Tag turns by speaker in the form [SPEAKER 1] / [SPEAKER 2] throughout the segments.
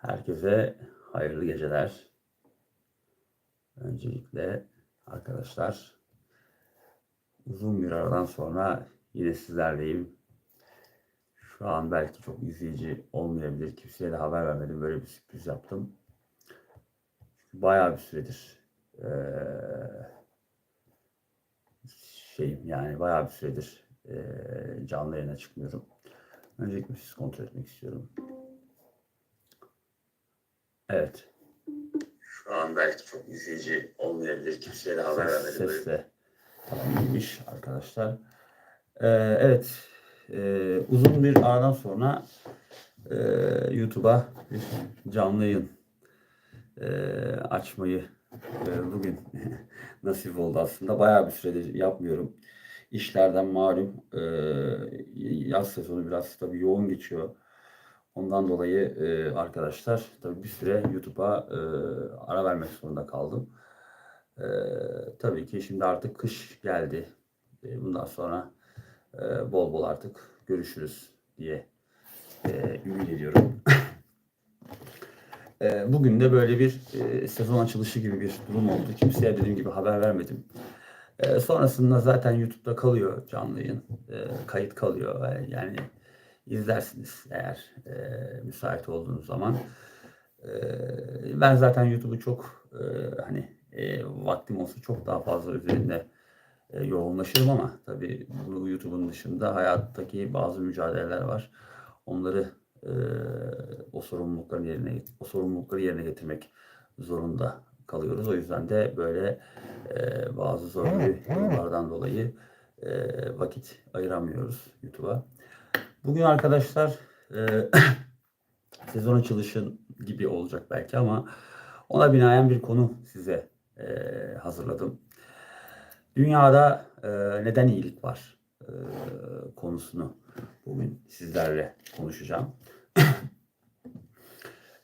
[SPEAKER 1] Herkese hayırlı geceler. Öncelikle arkadaşlar uzun bir aradan sonra yine sizlerleyim. Şu an belki çok izleyici olmayabilir. Kimseye de haber vermedim. Böyle bir sürpriz yaptım. Çünkü bayağı bir süredir eee, şeyim yani bayağı bir süredir eee, canlı yayına çıkmıyorum. Öncelikle sizi kontrol etmek istiyorum. Evet. Şu an belki çok izleyici olmayabilir. Kimseye haber vermedim. Ses de tamamıymış arkadaşlar. Ee, evet. Ee, uzun bir aradan sonra e, YouTube'a bir canlı yayın e, açmayı e, bugün nasip oldu aslında. Bayağı bir süredir yapmıyorum. İşlerden malum e, yaz sezonu biraz tabii yoğun geçiyor. Ondan dolayı e, arkadaşlar tabii bir süre YouTube'a e, ara vermek zorunda kaldım. E, tabii ki şimdi artık kış geldi. E, bundan sonra e, bol bol artık görüşürüz diye e, ümit ediyorum. E, bugün de böyle bir e, sezon açılışı gibi bir durum oldu. Kimseye dediğim gibi haber vermedim. E, sonrasında zaten YouTube'da kalıyor canlı yayın. E, kayıt kalıyor. E, Yani izlersiniz eğer e, müsait olduğunuz zaman. E, ben zaten YouTube'u çok e, hani e, vaktim olsa çok daha fazla üzerinde e, yoğunlaşırım ama tabii bu YouTube'un dışında hayattaki bazı mücadeleler var. Onları e, o sorumlulukların yerine o sorumlulukları yerine getirmek zorunda kalıyoruz. O yüzden de böyle e, bazı zorlu yollardan dolayı e, vakit ayıramıyoruz YouTube'a. Bugün arkadaşlar e, sezon açılışın gibi olacak belki ama ona binaen bir konu size e, hazırladım. Dünyada e, neden iyilik var e, konusunu bugün sizlerle konuşacağım.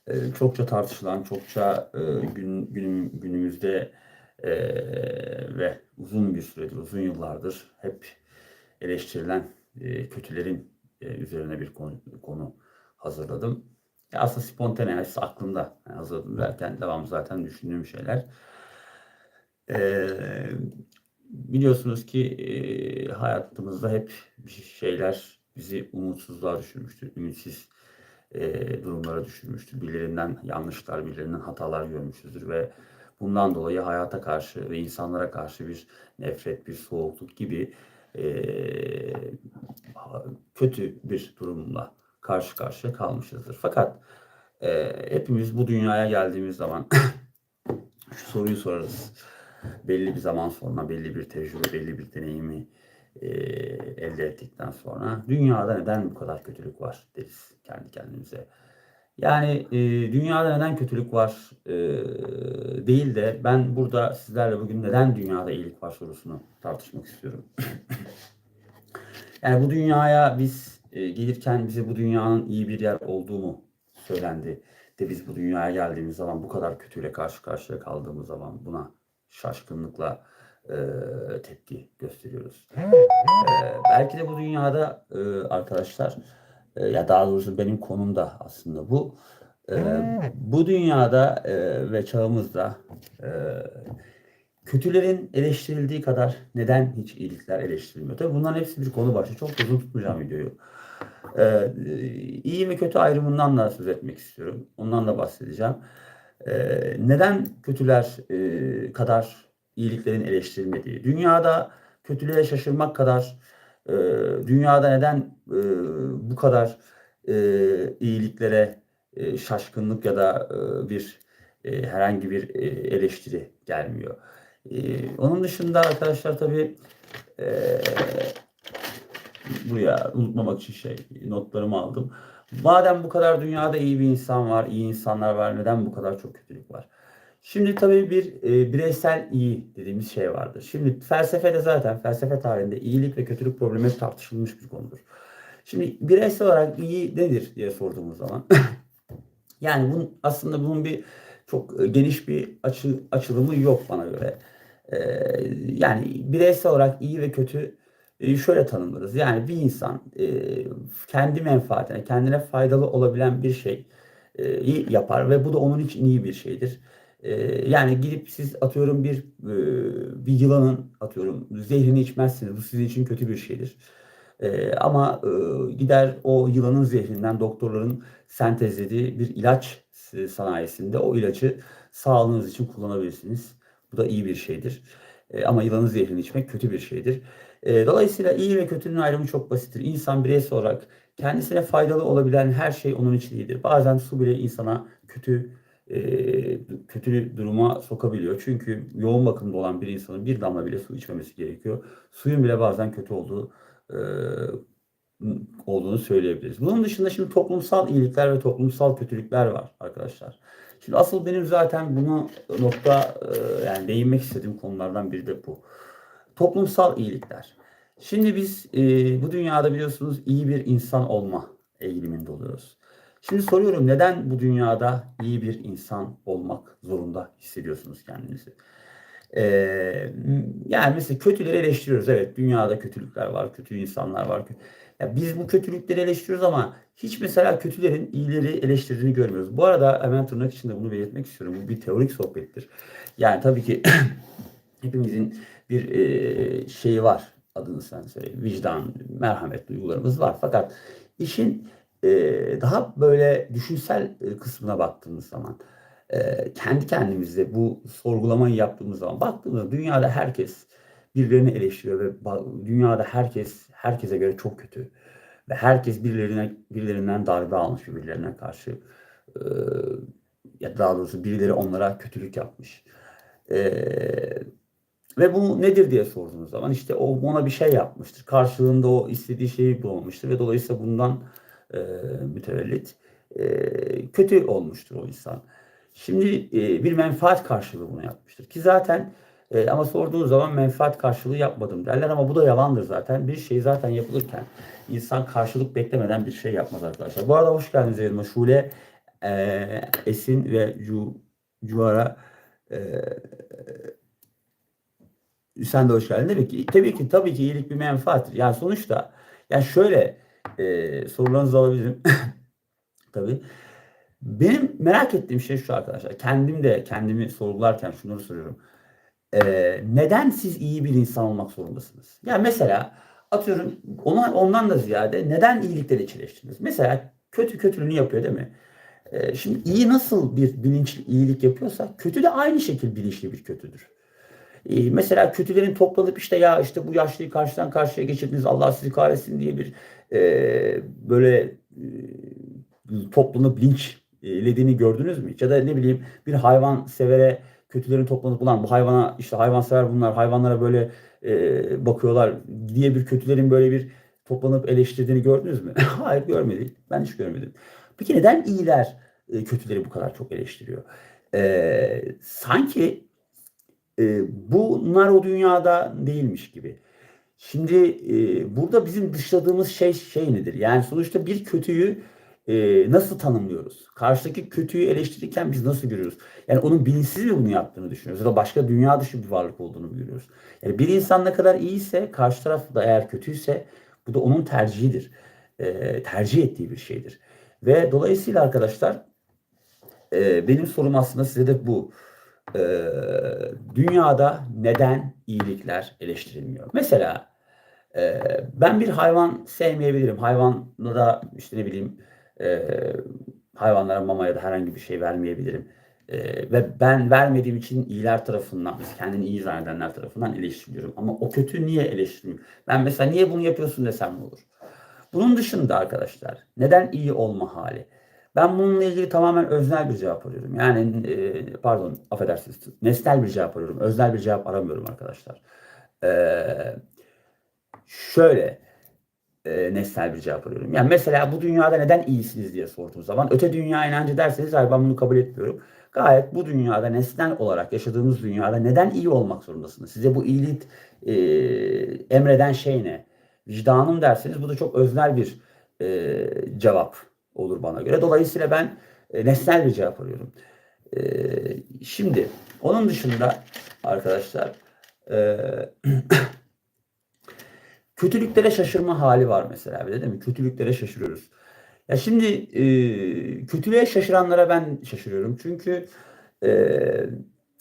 [SPEAKER 1] E, çokça tartışılan, çokça e, gün, günüm, günümüzde e, ve uzun bir süredir, uzun yıllardır hep eleştirilen e, kötülerin e, üzerine bir konu, konu hazırladım. Ya aslında spontane, yani aklımda hazırladım derken devam zaten düşündüğüm şeyler. E, biliyorsunuz ki e, hayatımızda hep bir şeyler bizi umutsuzluğa düşürmüştür, ümitsiz e, durumlara düşürmüştür. Birilerinden yanlışlar, birilerinden hatalar görmüşüzdür ve bundan dolayı hayata karşı ve insanlara karşı bir nefret, bir soğukluk gibi kötü bir durumla karşı karşıya kalmışızdır. Fakat hepimiz bu dünyaya geldiğimiz zaman şu soruyu sorarız. Belli bir zaman sonra, belli bir tecrübe, belli bir deneyimi e, elde ettikten sonra dünyada neden bu kadar kötülük var deriz kendi kendimize. Yani e, dünyada neden kötülük var e, değil de ben burada sizlerle bugün neden dünyada iyilik var sorusunu tartışmak istiyorum. yani bu dünyaya biz e, gelirken bize bu dünyanın iyi bir yer olduğu mu söylendi de biz bu dünyaya geldiğimiz zaman bu kadar kötüyle karşı karşıya kaldığımız zaman buna şaşkınlıkla e, tepki gösteriyoruz. E, belki de bu dünyada e, arkadaşlar e, ya daha doğrusu benim konum da aslında bu. E, bu dünyada e, ve çağımızda e, kötülerin eleştirildiği kadar neden hiç iyilikler eleştirilmiyor? Tabii bunların hepsi bir konu başlığı. Çok uzun tutmayacağım videoyu. E, iyi ve kötü ayrımından da söz etmek istiyorum. Ondan da bahsedeceğim. E, neden kötüler e, kadar iyiliklerin eleştirilmediği, dünyada kötülüğe şaşırmak kadar e, dünyada neden e, bu kadar e, iyiliklere e, şaşkınlık ya da bir herhangi bir eleştiri gelmiyor. Onun dışında arkadaşlar tabii e, buraya unutmamak için şey notlarımı aldım. Madem bu kadar dünyada iyi bir insan var, iyi insanlar var, neden bu kadar çok kötülük var? Şimdi tabii bir e, bireysel iyi dediğimiz şey vardır. Şimdi felsefede zaten felsefe tarihinde iyilik ve kötülük problemi tartışılmış bir konudur. Şimdi bireysel olarak iyi nedir diye sorduğumuz zaman yani bunun aslında bunun bir çok e, geniş bir açı, açılımı yok bana göre. E, yani bireysel olarak iyi ve kötü e, şöyle tanımlarız. Yani bir insan e, kendi menfaatine, kendine faydalı olabilen bir şey e, yapar ve bu da onun için iyi bir şeydir. E, yani gidip siz atıyorum bir e, bir yılanın atıyorum zehrini içmezsiniz. Bu sizin için kötü bir şeydir. E, ama e, gider o yılanın zehrinden doktorların sentezlediği bir ilaç e, sanayisinde o ilacı sağlığınız için kullanabilirsiniz. Bu da iyi bir şeydir. Ama yılanın zehrini içmek kötü bir şeydir. Dolayısıyla iyi ve kötünün ayrımı çok basittir. İnsan bireysel olarak kendisine faydalı olabilen her şey onun için iyidir. Bazen su bile insana kötü e, kötü duruma sokabiliyor. Çünkü yoğun bakımda olan bir insanın bir damla bile su içmemesi gerekiyor. Suyun bile bazen kötü olduğu e, olduğunu söyleyebiliriz. Bunun dışında şimdi toplumsal iyilikler ve toplumsal kötülükler var arkadaşlar. Şimdi asıl benim zaten bunu nokta e, yani değinmek istediğim konulardan biri de bu. Toplumsal iyilikler. Şimdi biz e, bu dünyada biliyorsunuz iyi bir insan olma eğiliminde oluyoruz. Şimdi soruyorum neden bu dünyada iyi bir insan olmak zorunda hissediyorsunuz kendinizi? Ee, yani mesela kötüleri eleştiriyoruz. Evet dünyada kötülükler var, kötü insanlar var. Ya biz bu kötülükleri eleştiriyoruz ama hiç mesela kötülerin iyileri eleştirdiğini görmüyoruz. Bu arada hemen tırnak içinde bunu belirtmek istiyorum. Bu bir teorik sohbettir. Yani tabii ki hepimizin bir e, şeyi var. Adını sen söyle. Vicdan, merhamet duygularımız var. Fakat işin e, daha böyle düşünsel e, kısmına baktığımız zaman e, kendi kendimizde bu sorgulamayı yaptığımız zaman baktığımızda dünyada herkes birilerini eleştiriyor ve dünyada herkes herkese göre çok kötü ve herkes birilerine birilerinden darbe almış birbirlerine karşı e, ya daha doğrusu birileri onlara kötülük yapmış. Ve bu nedir diye sorduğunuz zaman işte o ona bir şey yapmıştır. Karşılığında o istediği şeyi bulamamıştır ve dolayısıyla bundan e, mütevellit e, kötü olmuştur o insan. Şimdi e, bir menfaat karşılığı bunu yapmıştır. Ki zaten e, ama sorduğunuz zaman menfaat karşılığı yapmadım derler ama bu da yalandır zaten. Bir şey zaten yapılırken insan karşılık beklemeden bir şey yapmaz arkadaşlar. Bu arada hoş geldiniz yayınıma. Şule, e, Esin ve Cu, Cuara e, sen de hoş geldin. Demek ki tabii ki tabii ki iyilik bir menfaattir. Yani sonuçta yani şöyle e, sorularınızı alabilirim. tabii. Benim merak ettiğim şey şu arkadaşlar. Kendim de kendimi sorgularken şunları soruyorum. Ee, neden siz iyi bir insan olmak zorundasınız? Yani mesela atıyorum ona, ondan da ziyade neden iyilikleri çeliştiniz? Mesela kötü kötülüğünü yapıyor değil mi? Ee, şimdi iyi nasıl bir bilinçli iyilik yapıyorsa kötü de aynı şekilde bilinçli bir kötüdür. Ee, mesela kötülerin toplanıp işte ya işte bu yaşlıyı karşıdan karşıya geçirdiniz Allah sizi kahretsin diye bir e, böyle e, toplanıp linç lediğini gördünüz mü? Ya da ne bileyim bir hayvan severe kötülerin toplanıp ulan bu hayvana işte hayvan sever bunlar hayvanlara böyle e, bakıyorlar diye bir kötülerin böyle bir toplanıp eleştirdiğini gördünüz mü? Hayır görmedik. Ben hiç görmedim. Peki neden iyiler e, kötüleri bu kadar çok eleştiriyor? E, sanki e, bunlar o dünyada değilmiş gibi. Şimdi e, burada bizim dışladığımız şey şey nedir? Yani sonuçta bir kötüyü e, nasıl tanımlıyoruz? Karşıdaki kötüyü eleştirirken biz nasıl görüyoruz? Yani onun bilinçsiz mi bunu yaptığını düşünüyoruz? Ya da başka dünya dışı bir varlık olduğunu mu görüyoruz? Yani bir insan ne kadar iyiyse karşı taraf da eğer kötüyse bu da onun tercihidir. E, tercih ettiği bir şeydir. Ve dolayısıyla arkadaşlar e, benim sorum aslında size de bu. E, dünyada neden iyilikler eleştirilmiyor? Mesela e, ben bir hayvan sevmeyebilirim. Hayvanlara işte ne bileyim e, hayvanlara mama ya da herhangi bir şey vermeyebilirim. E, ve ben vermediğim için iyiler tarafından, kendini iyi zannedenler tarafından eleştiriliyorum. Ama o kötü niye eleştirmiyor? Ben mesela niye bunu yapıyorsun desem ne olur? Bunun dışında arkadaşlar neden iyi olma hali? Ben bununla ilgili tamamen öznel bir cevap arıyorum. Yani e, pardon affedersiniz nesnel bir cevap arıyorum. Öznel bir cevap aramıyorum arkadaşlar. E, şöyle e, nesnel bir cevap arıyorum. Yani mesela bu dünyada neden iyisiniz diye sorduğum zaman öte dünya inancı derseniz hayır ben bunu kabul etmiyorum. Gayet bu dünyada nesnel olarak yaşadığımız dünyada neden iyi olmak zorundasınız? Size bu iyilik e, emreden şey ne? Vicdanım derseniz bu da çok öznel bir e, cevap olur bana göre. Dolayısıyla ben e, nesnel bir cevap arıyorum. E, şimdi onun dışında arkadaşlar e, Kötülüklere şaşırma hali var mesela bir de değil mi? Kötülüklere şaşırıyoruz. Ya şimdi kötülüğe şaşıranlara ben şaşırıyorum. Çünkü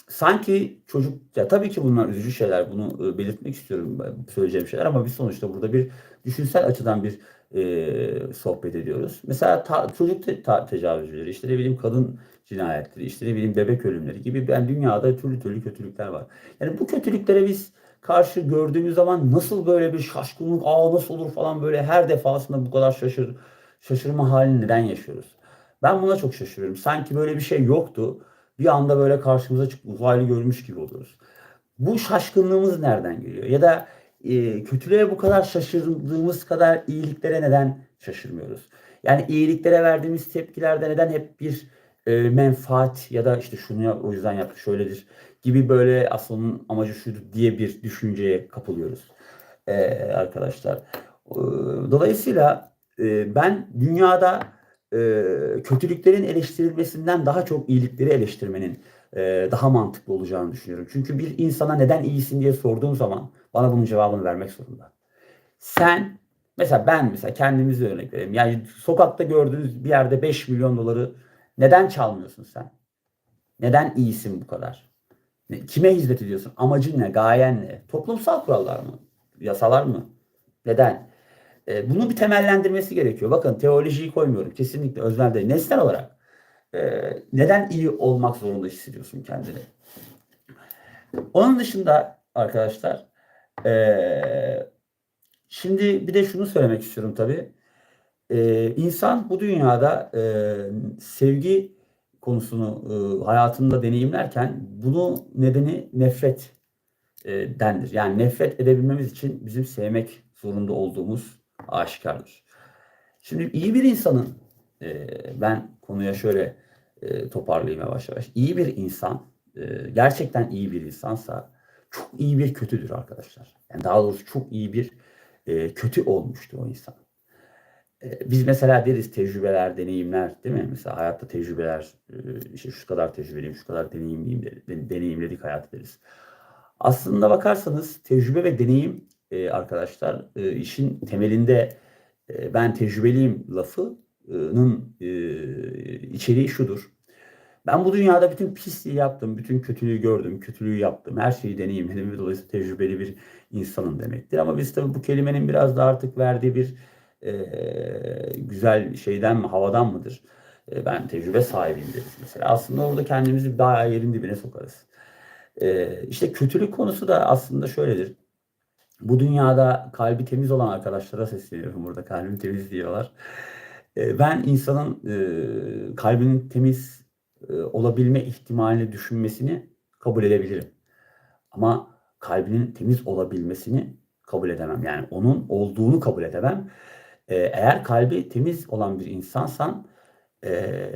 [SPEAKER 1] sanki çocuk ya tabii ki bunlar üzücü şeyler. Bunu belirtmek istiyorum söyleyeceğim şeyler ama biz sonuçta burada bir düşünsel açıdan bir e, sohbet ediyoruz. Mesela ta- çocuk te- ta- tecavüzleri, işte ne bileyim kadın cinayetleri, işte ne bileyim bebek ölümleri gibi ben dünyada türlü türlü kötülükler var. Yani bu kötülüklere biz karşı gördüğümüz zaman nasıl böyle bir şaşkınlık, aa nasıl olur falan böyle her defasında bu kadar şaşır şaşırma halini neden yaşıyoruz? Ben buna çok şaşırıyorum. Sanki böyle bir şey yoktu. Bir anda böyle karşımıza çıkıp uzaylı görmüş gibi oluyoruz. Bu şaşkınlığımız nereden geliyor? Ya da e, kötülüğe bu kadar şaşırdığımız kadar iyiliklere neden şaşırmıyoruz? Yani iyiliklere verdiğimiz tepkilerde neden hep bir e, menfaat ya da işte şunu o yüzden yaptı şöyledir gibi böyle aslında amacı şudur diye bir düşünceye kapılıyoruz e, arkadaşlar. E, Dolayısıyla e, ben dünyada e, kötülüklerin eleştirilmesinden daha çok iyilikleri eleştirmenin e, daha mantıklı olacağını düşünüyorum. Çünkü bir insana neden iyisin diye sorduğum zaman bana bunun cevabını vermek zorunda. Sen mesela ben mesela kendimize örnek vereyim. Yani sokakta gördüğünüz bir yerde 5 milyon doları neden çalmıyorsun sen? Neden iyisin bu kadar? Kime hizmet ediyorsun? Amacın ne? Gayen ne? Toplumsal kurallar mı? Yasalar mı? Neden? E, bunu bir temellendirmesi gerekiyor. Bakın teolojiyi koymuyorum. Kesinlikle öznel değil. Nesnel olarak e, neden iyi olmak zorunda hissediyorsun kendini? Onun dışında arkadaşlar e, şimdi bir de şunu söylemek istiyorum tabii. E, insan bu dünyada e, sevgi konusunu e, hayatında deneyimlerken bunu nedeni nefret e, dendir. Yani nefret edebilmemiz için bizim sevmek zorunda olduğumuz aşikardır. Şimdi iyi bir insanın e, ben konuya şöyle e, toparlayayım yavaş yavaş. İyi bir insan e, gerçekten iyi bir insansa çok iyi bir kötüdür arkadaşlar. Yani daha doğrusu çok iyi bir e, kötü olmuştur o insan. E, biz mesela deriz tecrübeler, deneyimler değil mi? Mesela hayatta tecrübeler, e, işte şu kadar tecrübeliyim, şu kadar deneyimliyim, de- deneyimledik hayatı deriz. Aslında bakarsanız tecrübe ve deneyim e, arkadaşlar e, işin temelinde e, ben tecrübeliyim lafının e, içeriği şudur. Ben bu dünyada bütün pisliği yaptım, bütün kötülüğü gördüm, kötülüğü yaptım, her şeyi deneyimledim ve dolayısıyla tecrübeli bir insanım demektir. Ama biz tabii bu kelimenin biraz da artık verdiği bir e, güzel şeyden mi, havadan mıdır? E, ben tecrübe sahibiyim deriz mesela. Aslında orada kendimizi daha yerin dibine sokarız. E, işte kötülük konusu da aslında şöyledir. Bu dünyada kalbi temiz olan arkadaşlara sesleniyorum burada. Kalbim temiz diyorlar. E, ben insanın e, kalbinin temiz e, olabilme ihtimalini düşünmesini kabul edebilirim. Ama kalbinin temiz olabilmesini kabul edemem. Yani onun olduğunu kabul edemem. E, eğer kalbi temiz olan bir insansan e,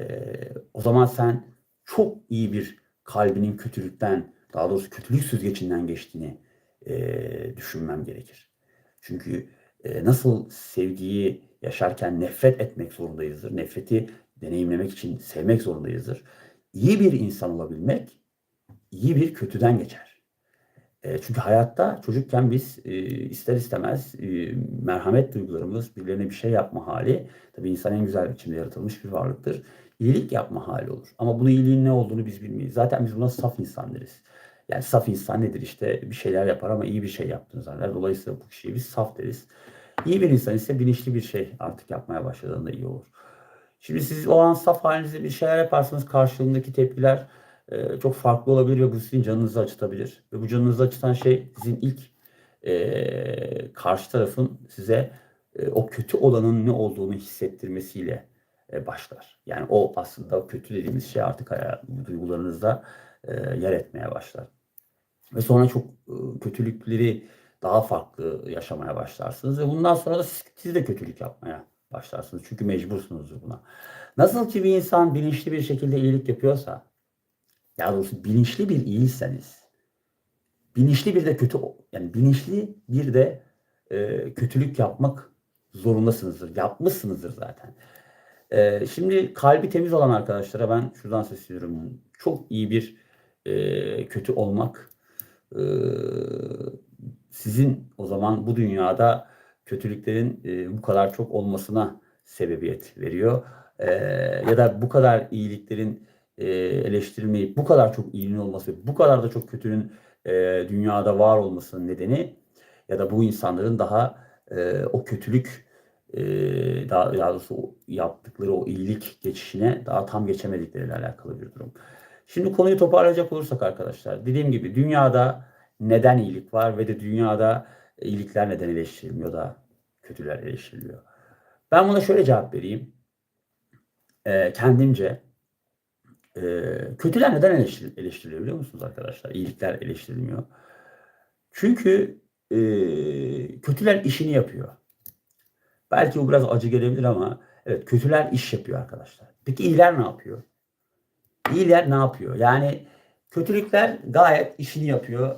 [SPEAKER 1] o zaman sen çok iyi bir kalbinin kötülükten, daha doğrusu kötülük süzgecinden geçtiğini düşünmem gerekir. Çünkü nasıl sevgiyi yaşarken nefret etmek zorundayızdır, nefreti deneyimlemek için sevmek zorundayızdır. İyi bir insan olabilmek iyi bir kötüden geçer. E, çünkü hayatta çocukken biz e, ister istemez e, merhamet duygularımız, birilerine bir şey yapma hali, tabii insan en güzel biçimde yaratılmış bir varlıktır. İyilik yapma hali olur. Ama bu iyiliğin ne olduğunu biz bilmeyiz. Zaten biz buna saf insan deriz. Yani saf insan nedir? İşte bir şeyler yapar ama iyi bir şey yaptığını zanneder. Dolayısıyla bu kişiye biz saf deriz. İyi bir insan ise bilinçli bir şey artık yapmaya başladığında iyi olur. Şimdi siz o an saf halinizde bir şeyler yaparsanız karşılığındaki tepkiler e, çok farklı olabilir ve bu sizin canınızı acıtabilir. Ve bu canınızı acıtan şey sizin ilk e, karşı tarafın size e, o kötü olanın ne olduğunu hissettirmesiyle e, başlar. Yani o aslında kötü dediğimiz şey artık duygularınızda e, yer etmeye başlar. Ve sonra çok e, kötülükleri daha farklı yaşamaya başlarsınız ve bundan sonra da siz, siz de kötülük yapmaya başlarsınız. Çünkü mecbursunuz buna. Nasıl ki bir insan bilinçli bir şekilde iyilik yapıyorsa, ya doğrusu bilinçli bir iyiyseniz, bilinçli bir de kötü, yani bilinçli bir de e, kötülük yapmak zorundasınızdır. Yapmışsınızdır zaten. E, şimdi kalbi temiz olan arkadaşlara ben şuradan sesleniyorum. Çok iyi bir e, kötü olmak e, sizin o zaman bu dünyada kötülüklerin e, bu kadar çok olmasına sebebiyet veriyor. Ee, ya da bu kadar iyiliklerin e, eleştirilmeyip bu kadar çok iyiliğin olması bu kadar da çok kötünün e, dünyada var olmasının nedeni ya da bu insanların daha e, o kötülük e, daha, daha doğrusu yaptıkları o iyilik geçişine daha tam geçemedikleriyle alakalı bir durum. Şimdi konuyu toparlayacak olursak arkadaşlar dediğim gibi dünyada neden iyilik var ve de dünyada iyilikler neden eleştirilmiyor da kötüler eleştiriliyor. Ben buna şöyle cevap vereyim. E, kendimce e, kötüler neden eleştir, eleştiriliyor biliyor musunuz arkadaşlar? İyilikler eleştirilmiyor. Çünkü e, kötüler işini yapıyor. Belki bu biraz acı gelebilir ama evet kötüler iş yapıyor arkadaşlar. Peki iyiler ne yapıyor? İyiler ne yapıyor? Yani kötülükler gayet işini yapıyor.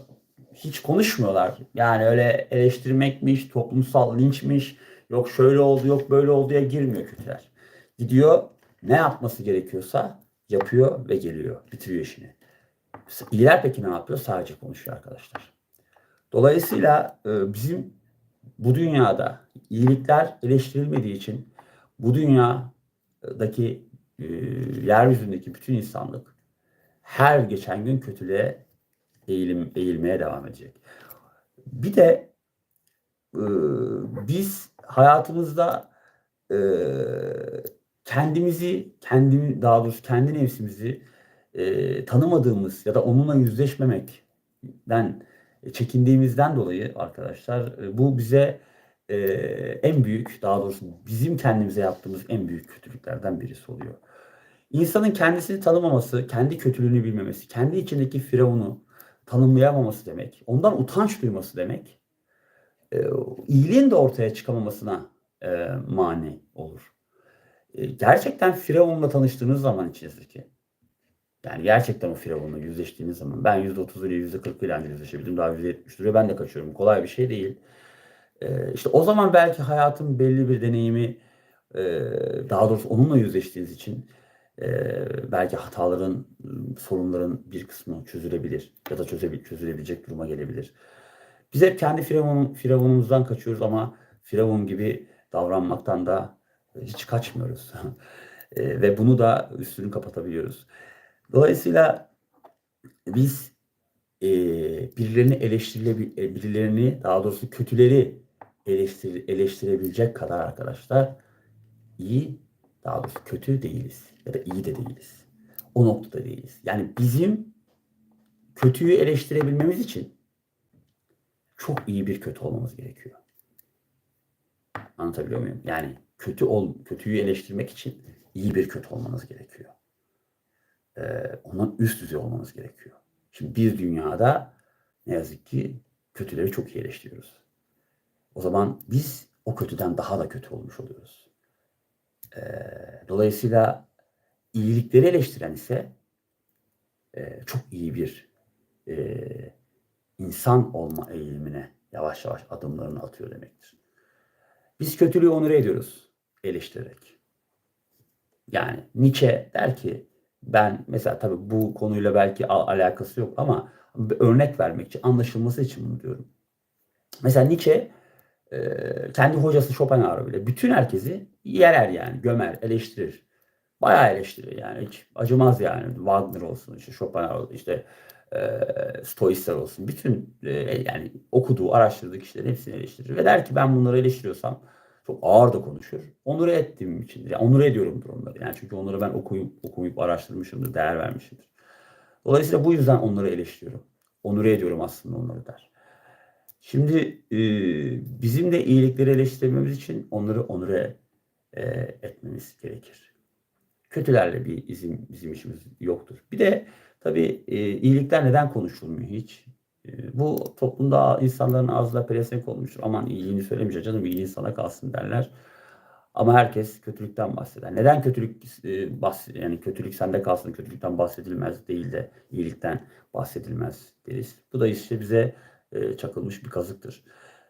[SPEAKER 1] Hiç konuşmuyorlar. Yani öyle eleştirmekmiş, toplumsal linçmiş, yok şöyle oldu, yok böyle olduya girmiyor kötüler. Gidiyor ne yapması gerekiyorsa yapıyor ve geliyor. Bitiriyor işini. İyiler peki ne yapıyor? Sadece konuşuyor arkadaşlar. Dolayısıyla e, bizim bu dünyada iyilikler eleştirilmediği için bu dünyadaki e, yeryüzündeki bütün insanlık her geçen gün kötülüğe eğilim, eğilmeye devam edecek. Bir de e, biz hayatımızda e, kendimizi, kendi daha doğrusu kendi nefsimizi e, tanımadığımız ya da onunla yüzleşmemekten çekindiğimizden dolayı arkadaşlar e, bu bize e, en büyük daha doğrusu bizim kendimize yaptığımız en büyük kötülüklerden birisi oluyor. İnsanın kendisini tanımaması, kendi kötülüğünü bilmemesi, kendi içindeki firavunu tanımlayamaması demek, ondan utanç duyması demek, e, iyiliğin de ortaya çıkamamasına e, mani olur. E, gerçekten Firavun'la tanıştığınız zaman içinizdeki, yani gerçekten o Firavun'la yüzleştiğiniz zaman, ben %30 ile %40 ile yüzleşebildim, daha %70 duruyor, ben de kaçıyorum, kolay bir şey değil. E, işte o zaman belki hayatın belli bir deneyimi, e, daha doğrusu onunla yüzleştiğiniz için e, belki hataların, sorunların bir kısmı çözülebilir ya da çözebil çözülebilecek duruma gelebilir. Biz hep kendi firavun, firavunumuzdan kaçıyoruz ama firavun gibi davranmaktan da hiç kaçmıyoruz. e, ve bunu da üstünü kapatabiliyoruz. Dolayısıyla biz e, birilerini eleştirilebil birilerini daha doğrusu kötüleri eleştir eleştirebilecek kadar arkadaşlar iyi daha doğrusu kötü değiliz ya da iyi de değiliz. O noktada değiliz. Yani bizim kötüyü eleştirebilmemiz için çok iyi bir kötü olmamız gerekiyor. Anlatabiliyor muyum? Yani kötü ol, kötüyü eleştirmek için iyi bir kötü olmanız gerekiyor. Ee, ondan üst düzey olmanız gerekiyor. Şimdi bir dünyada ne yazık ki kötüleri çok iyi eleştiriyoruz. O zaman biz o kötüden daha da kötü olmuş oluyoruz. Ee, dolayısıyla iyilikleri eleştiren ise e, çok iyi bir e, insan olma eğilimine yavaş yavaş adımlarını atıyor demektir. Biz kötülüğü onur ediyoruz eleştirerek. Yani Nietzsche der ki ben mesela tabii bu konuyla belki al- alakası yok ama örnek vermek için anlaşılması için bunu diyorum. Mesela Nietzsche e, kendi hocası Schopenhauer bile bütün herkesi yerer yani gömer, eleştirir. Bayağı eleştirir yani hiç acımaz yani. Wagner olsun işte Schopenhauer işte e, Stoistler olsun bütün e, yani okuduğu, araştırdığı kişilerin hepsini eleştirir ve der ki ben bunları eleştiriyorsam çok ağır da konuşur. Onur ettiğim için. Yani onur ediyorumdur onları. Yani çünkü onları ben okuyup okuyup araştırmışımdır, değer vermişimdir. Dolayısıyla bu yüzden onları eleştiriyorum. Onur ediyorum aslında onları der. Şimdi e, bizim de iyilikleri eleştirmemiz için onları onure e, etmemiz gerekir. Kötülerle bir izim bizim işimiz yoktur. Bir de tabii e, iyilikler neden konuşulmuyor hiç? E, bu toplumda insanların ağzına pelesenk olmuştur. Aman iyiliğini söylemeyeceğim canım iyiliğin sana kalsın derler. Ama herkes kötülükten bahseder. Neden kötülük e, bahs yani kötülük sende kalsın, kötülükten bahsedilmez değil de iyilikten bahsedilmez deriz. Bu da işte bize e, çakılmış bir kazıktır.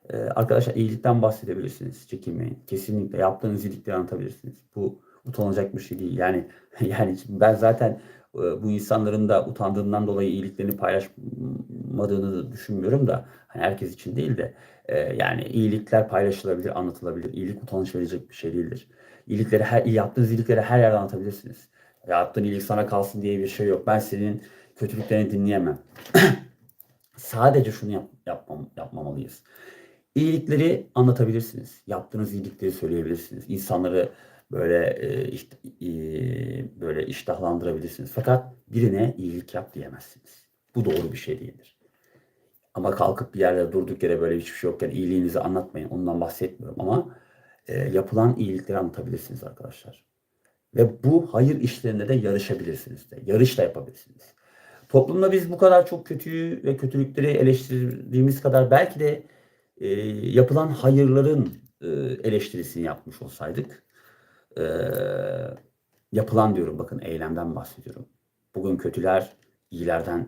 [SPEAKER 1] E, arkadaşlar iyilikten bahsedebilirsiniz. Çekinmeyin. Kesinlikle yaptığınız iyilikleri anlatabilirsiniz. Bu utanılacak bir şey değil. Yani yani ben zaten e, bu insanların da utandığından dolayı iyiliklerini paylaşmadığını düşünmüyorum da hani herkes için değil de e, yani iyilikler paylaşılabilir, anlatılabilir. İyilik utanış verecek bir şey değildir. İyilikleri her, yaptığınız iyilikleri her yerde anlatabilirsiniz. Yaptığın iyilik sana kalsın diye bir şey yok. Ben senin kötülüklerini dinleyemem. Sadece şunu yap, yapmam, yapmamalıyız. İyilikleri anlatabilirsiniz. Yaptığınız iyilikleri söyleyebilirsiniz. İnsanları böyle e, e, böyle iştahlandırabilirsiniz. Fakat birine iyilik yap diyemezsiniz. Bu doğru bir şey değildir. Ama kalkıp bir yerde durduk yere böyle hiçbir şey yokken iyiliğinizi anlatmayın. Ondan bahsetmiyorum ama e, yapılan iyilikleri anlatabilirsiniz arkadaşlar. Ve bu hayır işlerinde de yarışabilirsiniz de. Yarış da yapabilirsiniz. Toplumda biz bu kadar çok kötüyü ve kötülükleri eleştirdiğimiz kadar belki de e, yapılan hayırların e, eleştirisini yapmış olsaydık e, yapılan diyorum bakın eylemden bahsediyorum. Bugün kötüler iyilerden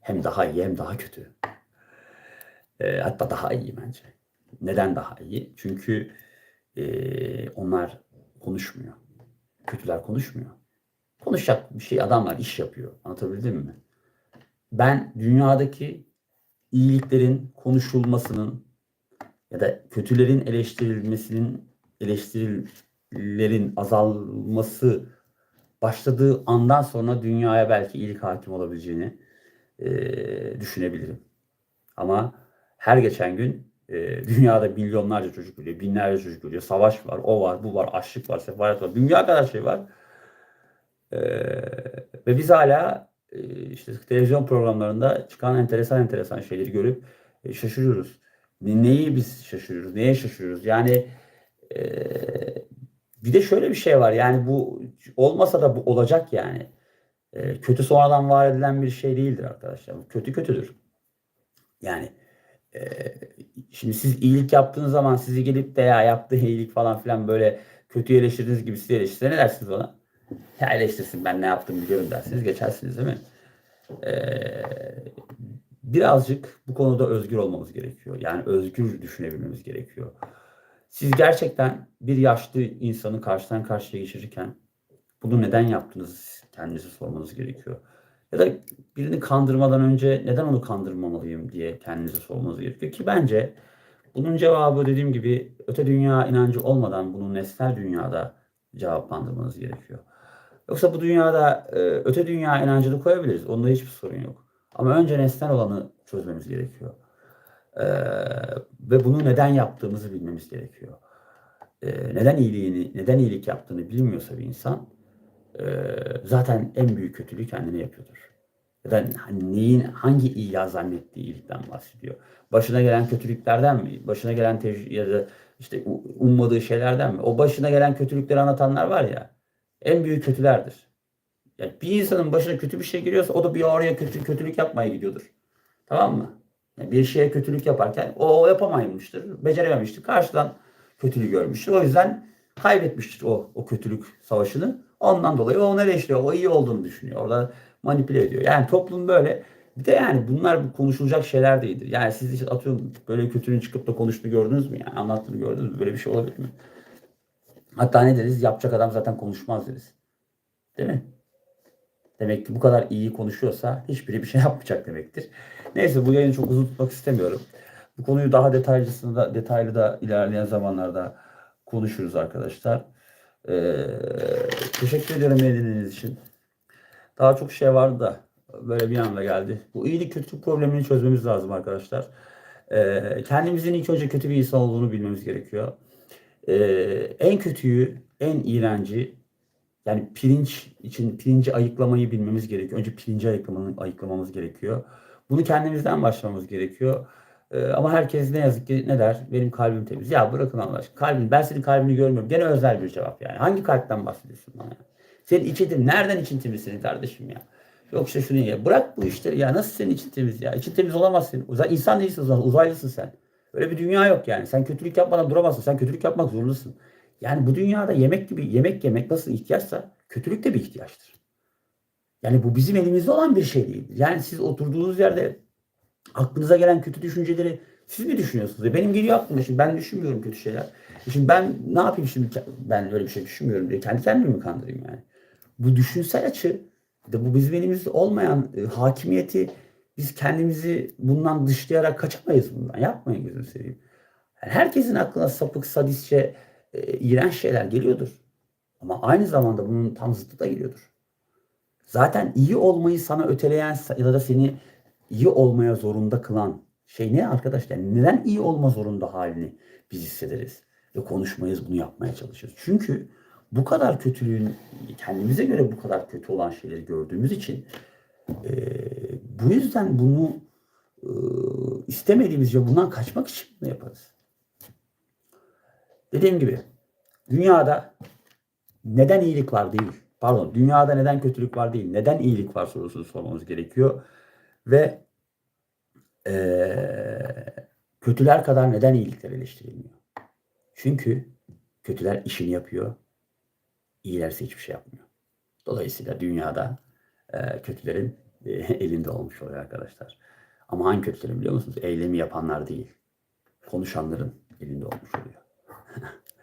[SPEAKER 1] hem daha iyi hem daha kötü. E, hatta daha iyi bence. Neden daha iyi? Çünkü e, onlar konuşmuyor. Kötüler konuşmuyor. Konuşacak bir şey adamlar iş yapıyor. Anlatabildim mi? Ben dünyadaki iyiliklerin konuşulmasının ya da kötülerin eleştirilmesinin eleştirilerin azalması başladığı andan sonra dünyaya belki iyilik hakim olabileceğini e, düşünebilirim. Ama her geçen gün e, dünyada milyonlarca çocuk ölüyor, binlerce çocuk ölüyor, savaş var, o var, bu var, açlık var, sefalet var, dünya kadar şey var. E, ve biz hala e, işte televizyon programlarında çıkan enteresan enteresan şeyleri görüp e, şaşırıyoruz. Ne- Neyi biz şaşırıyoruz, neye şaşırıyoruz? Yani e, bir de şöyle bir şey var, yani bu olmasa da bu olacak yani. E, kötü sonradan var edilen bir şey değildir arkadaşlar. Kötü kötüdür. Yani e, şimdi siz iyilik yaptığınız zaman sizi gelip de ya yaptığı iyilik falan filan böyle kötü eleştirdiğiniz gibi sizi eleştirse ne dersiniz ona? Ya eleştirsin ben ne yaptım biliyorum dersiniz geçersiniz değil mi? Ee, birazcık bu konuda özgür olmamız gerekiyor. Yani özgür düşünebilmemiz gerekiyor. Siz gerçekten bir yaşlı insanı karşıdan karşıya geçirirken bunu neden yaptınız kendinize sormanız gerekiyor. Ya da birini kandırmadan önce neden onu kandırmamalıyım diye kendinize sormanız gerekiyor ki bence bunun cevabı dediğim gibi öte dünya inancı olmadan bunu nesnel dünyada cevaplandırmanız gerekiyor. Yoksa bu dünyada e, öte dünya inancını koyabiliriz. Onda hiçbir sorun yok. Ama önce nesnel olanı çözmemiz gerekiyor. E, ve bunu neden yaptığımızı bilmemiz gerekiyor. E, neden iyiliğini, neden iyilik yaptığını bilmiyorsa bir insan e, zaten en büyük kötülüğü kendine yapıyordur. Ya da hani neyin, hangi iyi zannettiği iyilikten bahsediyor. Başına gelen kötülüklerden mi? Başına gelen ya da işte ummadığı şeylerden mi? O başına gelen kötülükleri anlatanlar var ya en büyük kötülerdir. Yani bir insanın başına kötü bir şey geliyorsa o da bir oraya kötü kötülük yapmaya gidiyordur. Tamam mı? Bir şeye kötülük yaparken o, o yapamaymıştır, becerememiştir. Karşıdan kötülüğü görmüştür. O yüzden kaybetmiştir o, o kötülük savaşını. Ondan dolayı o eleştiriyor. O iyi olduğunu düşünüyor. Orada manipüle ediyor. Yani toplum böyle. Bir de yani bunlar konuşulacak şeyler değildir. Yani siz işte atıyorum böyle kötülüğün çıkıp da konuştuğunu gördünüz mü? Yani anlattığını gördünüz mü? Böyle bir şey olabilir mi? Hatta ne deriz? Yapacak adam zaten konuşmaz deriz. Değil mi? Demek ki bu kadar iyi konuşuyorsa hiçbiri bir şey yapmayacak demektir. Neyse bu yayını çok uzun tutmak istemiyorum. Bu konuyu daha detaylısını da detaylı da ilerleyen zamanlarda konuşuruz arkadaşlar. Ee, teşekkür ediyorum beni dinlediğiniz için. Daha çok şey vardı da böyle bir anda geldi. Bu iyilik kötülük problemini çözmemiz lazım arkadaşlar. Ee, kendimizin ilk önce kötü bir insan olduğunu bilmemiz gerekiyor. Ee, en kötüyü, en iğrenci yani pirinç için pirinci ayıklamayı bilmemiz gerekiyor. Önce pirinci ayıklamanı, ayıklamamız gerekiyor. Bunu kendimizden başlamamız gerekiyor. Ee, ama herkes ne yazık ki ne der? Benim kalbim temiz. Ya bırakın Allah aşkına. Kalbin, ben senin kalbini görmüyorum. Gene özel bir cevap yani. Hangi kalpten bahsediyorsun bana? ya? Senin için temiz. Nereden için temiz senin kardeşim ya? Yok işte şunu ya. Bırak bu işleri ya. Nasıl senin için temiz ya? İçin temiz olamaz senin. Uzay, insan değilsin zaman. Uzaylısın sen. Öyle bir dünya yok yani. Sen kötülük yapmadan duramazsın. Sen kötülük yapmak zorundasın. Yani bu dünyada yemek gibi yemek yemek nasıl ihtiyaçsa kötülük de bir ihtiyaçtır. Yani bu bizim elimizde olan bir şey değildir. Yani siz oturduğunuz yerde aklınıza gelen kötü düşünceleri siz mi düşünüyorsunuz? Benim geliyor aklıma şimdi ben düşünmüyorum kötü şeyler. Şimdi ben ne yapayım şimdi ben öyle bir şey düşünmüyorum diye kendi kendimi mi kandırayım yani? Bu düşünsel açı de bu bizim elimizde olmayan e, hakimiyeti biz kendimizi bundan dışlayarak kaçamayız bundan. Yapmayın gözünü seveyim. Yani herkesin aklına sapık, sadistçe e, iğrenç şeyler geliyordur. Ama aynı zamanda bunun tam zıttı da geliyordur. Zaten iyi olmayı sana öteleyen ya da seni iyi olmaya zorunda kılan şey ne arkadaşlar? Neden iyi olma zorunda halini biz hissederiz ve konuşmayız bunu yapmaya çalışırız. Çünkü bu kadar kötülüğün kendimize göre bu kadar kötü olan şeyleri gördüğümüz için e, bu yüzden bunu e, istemediğimiz ve bundan kaçmak için bunu yaparız. Dediğim gibi dünyada neden iyilik var değil. Pardon, dünyada neden kötülük var değil. Neden iyilik var sorusunu sormamız gerekiyor. Ve eee, kötüler kadar neden iyilikler eleştirilmiyor? Çünkü kötüler işini yapıyor. iyiler ise hiçbir şey yapmıyor. Dolayısıyla dünyada eee, kötülerin eee, elinde olmuş oluyor arkadaşlar. Ama hangi kötülerin biliyor musunuz? Eylemi yapanlar değil. Konuşanların elinde olmuş oluyor.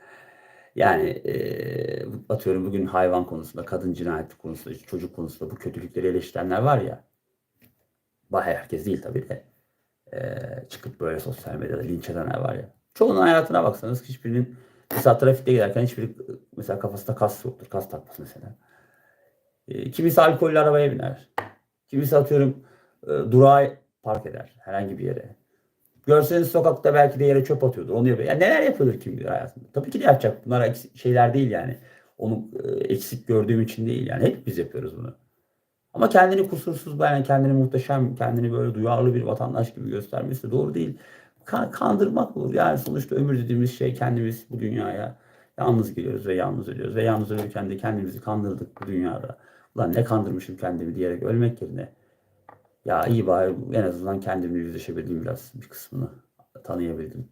[SPEAKER 1] Yani eee, atıyorum bugün hayvan konusunda, kadın cinayeti konusunda, çocuk konusunda bu kötülükleri eleştirenler var ya. Bayağı herkes değil tabii de. eee, çıkıp böyle sosyal medyada linç edenler var ya. Çoğunun hayatına baksanız hiçbirinin mesela trafikte giderken hiçbiri mesela kafasında kas yoktur. Kas takmaz mesela. Eee, kimisi alkollü arabaya biner. Kimisi atıyorum e, durağa park eder herhangi bir yere. Görseniz sokakta belki de yere çöp atıyordur. Onu yapıyor. Yani neler yapıyordur kim bilir hayatında. Tabii ki de yapacak. Bunlar şeyler değil yani. Onu e, eksik gördüğüm için değil yani. Hep biz yapıyoruz bunu. Ama kendini kusursuz yani kendini muhteşem, kendini böyle duyarlı bir vatandaş gibi göstermesi doğru değil. Ka- kandırmak olur. Yani sonuçta ömür dediğimiz şey kendimiz bu dünyaya yalnız geliyoruz ve yalnız ölüyoruz. Ve yalnız ölürken de kendimizi kandırdık bu dünyada. Ulan ne kandırmışım kendimi diyerek ölmek yerine ya iyi bari en azından kendimle yüzleşebildim biraz bir kısmını tanıyabildim.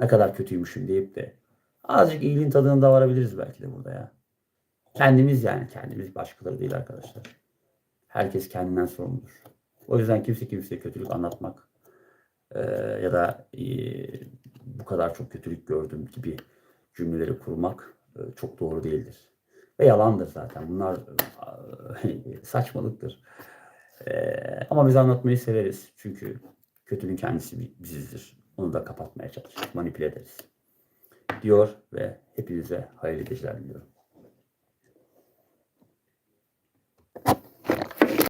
[SPEAKER 1] Ne kadar kötüymüşüm deyip de azıcık iyiliğin tadına da varabiliriz belki de burada ya. Kendimiz yani kendimiz başkaları değil arkadaşlar. Herkes kendinden sorumludur. O yüzden kimse kimseye kötülük anlatmak eee, ya da eee, bu kadar çok kötülük gördüm gibi cümleleri kurmak eee, çok doğru değildir. Ve yalandır zaten. Bunlar eee, saçmalıktır. Eee, ama biz anlatmayı severiz. Çünkü kötülüğün kendisi bi- bizizdir. Onu da kapatmaya çalışırız, manipüle ederiz. Diyor ve hepinize hayırlı geceler diliyorum.